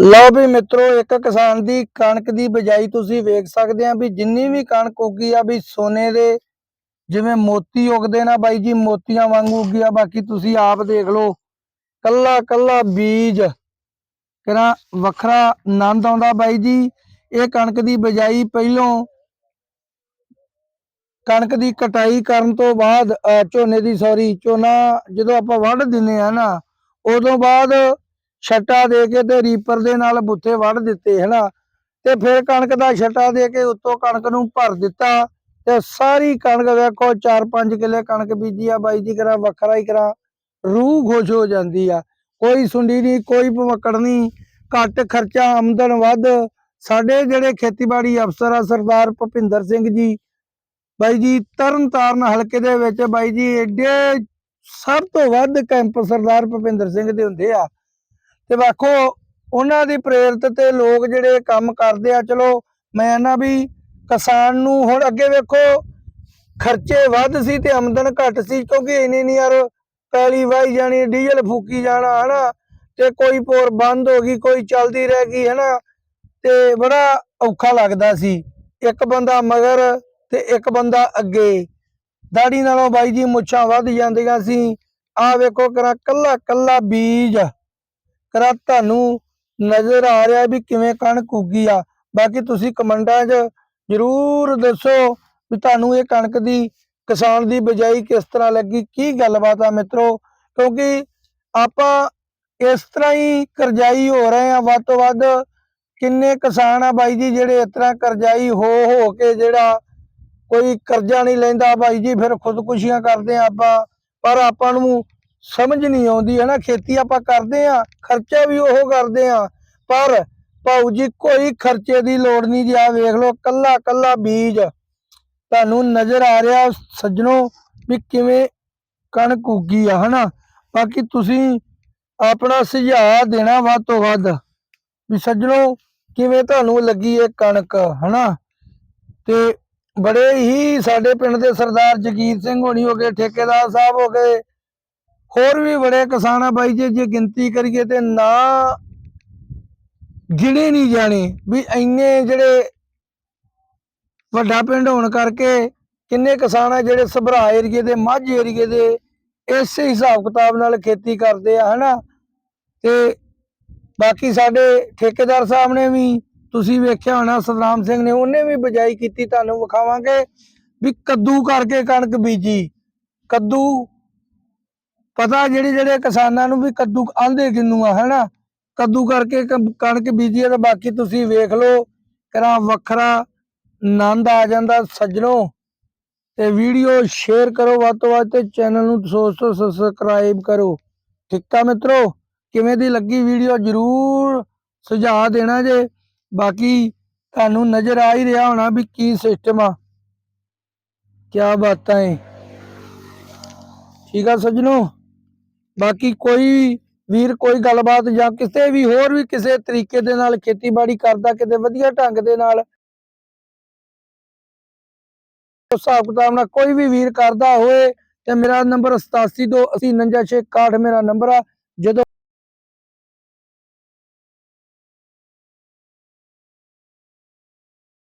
ਲਓ ਵੀ ਮਿੱਤਰੋ, ਇੱਕ ਕਿਸਾਨ ਦੀ ਕਣਕ ਦੀ ਬਜਾਈ ਤੁਸੀਂ ਵੇਖ ਸਕਦੇ ਆ ਵੀ ਜਿੰਨੀ ਵੀ ਕਣਕ ਉੱਗੀ ਆ ਵੀ ਸੋਨੇ ਦੇ, ਜਿਵੇਂ ਮੋਤੀ ਉਗਦੇ ਨਾ ਬਾਈ ਜੀ, ਮੋਤੀਆਂ ਵਾਂਗੂ ਉੱਗੀ ਆ, ਬਾਕੀ ਤੁਸੀਂ ਆਪ ਦੇਖ ਲਓ, ਕੱਲਾ ਕੱਲਾ ਬੀਜ ਕਿਹੜਾ ਵੱਖਰਾ ਆਨੰਦ ਆਉਂਦਾ ਬਾਈ ਜੀ। ਇਹ ਕਣਕ ਦੀ ਬਜਾਈ ਪਹਿਲੋਂ ਕਣਕ ਦੀ ਕਟਾਈ ਕਰਨ ਤੋਂ ਬਾਅਦ ਝੋਨੇ ਦੀ ਸੌਰੀ ਝੋਨਾ ਜਦੋਂ ਆਪਾਂ ਵੱਢ ਦਿੰਨੇ ਆ ਨਾ, ਉਦੋਂ ਬਾਅਦ ਛੱਟਾ ਦੇ ਕੇ ਤੇ ਰੀਪਰ ਦੇ ਨਾਲ ਬੁੱਥੇ ਵੱਢ ਦਿੱਤੇ, ਹਨਾ? ਤੇ ਫਿਰ ਕਣਕ ਦਾ ਛੱਟਾ ਦੇ ਕੇ ਉੱਤੋਂ ਕਣਕ ਨੂੰ ਭਰ ਦਿੱਤਾ ਤੇ ਸਾਰੀ ਕਣਕ ਵੇਖੋ 4-5 ਕਿੱਲੇ ਕਣਕ ਬੀਜੀ ਆ, ਬਾਈ ਜੀ ਕਰਾ, ਵੱਖਰਾ ਹੀ ਕਰਾ, ਰੂਹ ਖੁਸ਼ ਹੋ ਜਾਂਦੀ ਆ। ਕੋਈ ਸੁੰਡੀ ਨਹੀਂ, ਕੋਈ ਭਵਕੜ ਨਹੀਂ, ਘੱਟ ਖਰਚਾ, ਆਮਦਨ ਵੱਧ। ਸਾਡੇ ਜਿਹੜੇ ਖੇਤੀਬਾੜੀ ਅਫਸਰ ਆ, ਸਰਦਾਰ ਭੁਪਿੰਦਰ ਸਿੰਘ ਜੀ, ਬਾਈ ਜੀ ਤਰਨਤਾਰਨ ਹਲਕੇ ਦੇ ਵਿੱਚ ਬਾਈ ਜੀ, ਏਡੇ ਸਭ ਤੋਂ ਵੱਧ ਕੈਂਪ ਸਰਦਾਰ ਭੁਪਿੰਦਰ ਸਿੰਘ ਦੇ ਹੁੰਦੇ ਆ। ਤੇ ਵੇਖੋ, ਉਹਨਾਂ ਦੀ ਪ੍ਰੇਰਿਤ ਤੇ ਲੋਕ ਜਿਹੜੇ ਕੰਮ ਕਰਦੇ ਆ, ਚਲੋ ਮੈਂ ਨਾ ਵੀ ਕਿਸਾਨ ਨੂੰ ਹੁਣ ਅੱਗੇ ਵੇਖੋ, ਖਰਚੇ ਵੱਧ ਸੀ ਤੇ ਆਮਦਨ ਘੱਟ ਸੀ, ਕਿਉਂਕਿ ਇਨੀ ਨਹੀਂ ਯਾਰ ਪੈਲੀ ਵਾਈ ਜਾਣੀ, ਡੀਜ਼ਲ ਫੂਕੀ ਜਾਣਾ, ਹਨਾ, ਤੇ ਕੋਈ ਪੋਰ ਬੰਦ ਹੋ ਗਈ, ਕੋਈ ਚੱਲਦੀ ਰਹਿ ਗਈ, ਹਨਾ, ਤੇ ਬੜਾ ਔਖਾ ਲੱਗਦਾ ਸੀ। ਇੱਕ ਬੰਦਾ ਮਗਰ ਤੇ ਇੱਕ ਬੰਦਾ ਅੱਗੇ। ਦਾੜੀ ਨਾਲੋਂ ਬਾਈ ਜੀ ਮੁੱਛਾਂ ਵੱਧ ਜਾਂਦੀਆਂ ਸੀ। ਆ ਵੇਖੋ ਕਰਾ ਕੱਲਾ ਕੱਲਾ ਬੀਜ। ਕਰਾ, ਤੁਹਾਨੂੰ ਨਜ਼ਰ ਆ ਰਿਹਾ ਵੀ ਕਿਵੇਂ ਕਣਕ ਉੱਗੀ ਆ। ਬਾਕੀ ਤੁਸੀਂ ਕਮੈਂਟਾਂ 'ਚ ਜਰੂਰ ਦੱਸੋ ਵੀ ਤੁਹਾਨੂੰ ਇਹ ਕਣਕ ਦੀ ਕਿਸਾਨ ਦੀ ਬਜਾਈ ਕਿਸ ਤਰ੍ਹਾਂ ਲੱਗੀ, ਕੀ ਗੱਲਬਾਤ ਆ ਮਿੱਤਰੋ? ਕਿਉਂਕਿ ਆਪਾਂ ਇਸ ਤਰ੍ਹਾਂ ਹੀ ਕਰਜ਼ਾਈ ਹੋ ਰਹੇ ਆ, ਵੱਧ ਤੋਂ ਵੱਧ ਕਿੰਨੇ ਕਿਸਾਨ ਆ ਬਾਈ ਜੀ ਜਿਹੜੇ ਇਸ ਤਰ੍ਹਾਂ ਕਰਜ਼ਾਈ ਹੋ ਹੋ ਕੇ ਜਿਹੜਾ ਕੋਈ ਕਰਜ਼ਾ ਨਹੀਂ ਲੈਂਦਾ। ਬਾਈ ਜੀ ਫਿਰ ਖੁਦਕੁਸ਼ੀਆਂ ਕਰਦੇ ਆ ਆਪਾਂ, ਪਰ ਆਪਾਂ ਨੂੰ ਸਮਝ ਨਹੀਂ ਆਉਂਦੀ ਹੈ ਨਾ, ਖੇਤੀ ਆਪਾਂ ਕਰਦੇ ਆ ਖਰਚਾ ਵੀ ਉਹ ਕਰਦੇ ਆ ਪਰ ਭਾਊ ਜੀ ਕੋਈ ਖਰਚੇ ਦੀ ਲੋੜ ਨਹੀਂ ਜੀ ਆ ਵੇਖ ਲਓ ਕੱਲਾ ਕੱਲਾ ਬੀਜ ਤੁਹਾਨੂੰ ਨਜ਼ਰ ਆ ਰਿਹਾ ਸੱਜਣੋ ਵੀ ਕਿਵੇਂ ਕਣਕ ਉੱਗੀ ਆ, ਹਨਾ? ਬਾਕੀ ਤੁਸੀਂ ਆਪਣਾ ਸੁਝਾਅ ਦੇਣਾ ਵੱਧ ਤੋਂ ਵੱਧ ਵੀ ਸੱਜਣੋ ਕਿਵੇਂ ਤੁਹਾਨੂੰ ਲੱਗੀ ਇਹ ਕਣਕ, ਹਨਾ? ਤੇ ਬੜੇ ਹੀ ਸਾਡੇ ਪਿੰਡ ਦੇ ਸਰਦਾਰ ਜਗੀਰ ਸਿੰਘ ਹੋਣੀ ਹੋ ਗਏ, ਠੇਕੇਦਾਰ ਸਾਹਿਬ ਹੋ ਗਏ ਹੋਰ ਵੀ ਬੜੇ ਕਿਸਾਨ ਆ ਬਾਈ ਜੀ, ਜੇ ਗਿਣਤੀ ਕਰੀਏ ਤੇ ਨਾ ਗਿਣੇ ਨਹੀਂ ਜਾਣੇ ਵੀ ਇੰਨੇ ਜਿਹੜੇ ਵੱਡਾ ਪਿੰਡ ਹੋਣ ਕਰਕੇ ਕਿੰਨੇ ਕਿਸਾਨ ਆ ਜਿਹੜੇ ਸਭਰਾ ਏਰੀਏ ਦੇ, ਮਾਝੇ ਏਰੀਏ ਦੇ, ਇਸੇ ਹਿਸਾਬ ਕਿਤਾਬ ਨਾਲ ਖੇਤੀ ਕਰਦੇ ਆ, ਹਨਾ? ਤੇ ਬਾਕੀ ਸਾਡੇ ਠੇਕੇਦਾਰ ਸਾਹਿਬ ਨੇ ਵੀ ਤੁਸੀਂ ਵੇਖਿਆ ਹੋਣਾ, ਸਤਨਾਮ ਸਿੰਘ ਨੇ ਉਹਨੇ ਵੀ ਬਜਾਈ ਕੀਤੀ, ਤੁਹਾਨੂੰ ਵਿਖਾਵਾਂਗੇ ਵੀ ਕੱਦੂ ਕਰਕੇ ਕਣਕ ਬੀਜੀ। ਕੱਦੂ ਪਤਾ ਜਿਹੜੇ ਜਿਹੜੇ ਕਿਸਾਨਾਂ ਨੂੰ ਵੀ ਕੱਦੂ ਆਂਦੇ ਕਿੰਨੂ ਆ, ਹਨਾ? ਕੱਦੂ ਕਰਕੇ ਕਣਕ ਬੀਜੀ ਆ ਬਾਕੀ ਤੁਸੀਂ ਵੇਖ ਲਓ ਕਰਾ ਵੱਖਰਾ ਆਨੰਦ ਆ ਜਾਂਦਾ ਸੱਜਣੋ। ਤੇ ਵੀਡੀਓ ਸ਼ੇਅਰ ਕਰੋ ਵੱਧ ਤੋਂ ਵੱਧ ਤੇ ਚੈਨਲ ਨੂੰ ਦੋਸਤੋ ਸਬਸਕ੍ਰਾਈਬ ਕਰੋ। ਠੀਕ ਆ ਮਿੱਤਰੋ? ਕਿਵੇਂ ਦੀ ਲੱਗੀ ਵੀਡੀਓ ਜਰੂਰ ਸੁਝਾਅ ਦੇਣਾ ਜੇ। ਬਾਕੀ ਤੁਹਾਨੂੰ ਨਜ਼ਰ ਆ ਹੀ ਰਿਹਾ ਹੋਣਾ ਵੀ ਕੀ ਸਿਸਟਮ ਆ। ਕੀ ਬਾਤਾਂ ਹੈ ਠੀਕ ਆ ਸੱਜਣੋ? ਬਾਕੀ ਕੋਈ ਵੀਰ ਕੋਈ ਗੱਲਬਾਤ ਜਾਂ ਕਿਸੇ ਵੀ ਹੋਰ ਵੀ ਕਿਸੇ ਤਰੀਕੇ ਦੇ ਨਾਲ ਖੇਤੀਬਾੜੀ ਕਰਦਾ ਕਿਤੇ ਵਧੀਆ ਢੰਗ ਦੇ ਨਾਲ ਹਿਸਾਬ ਕਿਤਾਬ ਨਾਲ ਕੋਈ ਵੀ ਵੀਰ ਕਰਦਾ ਹੋਏ ਤੇ ਮੇਰਾ ਨੰਬਰ 87289661 ਮੇਰਾ ਨੰਬਰ ਆ। ਜਦੋਂ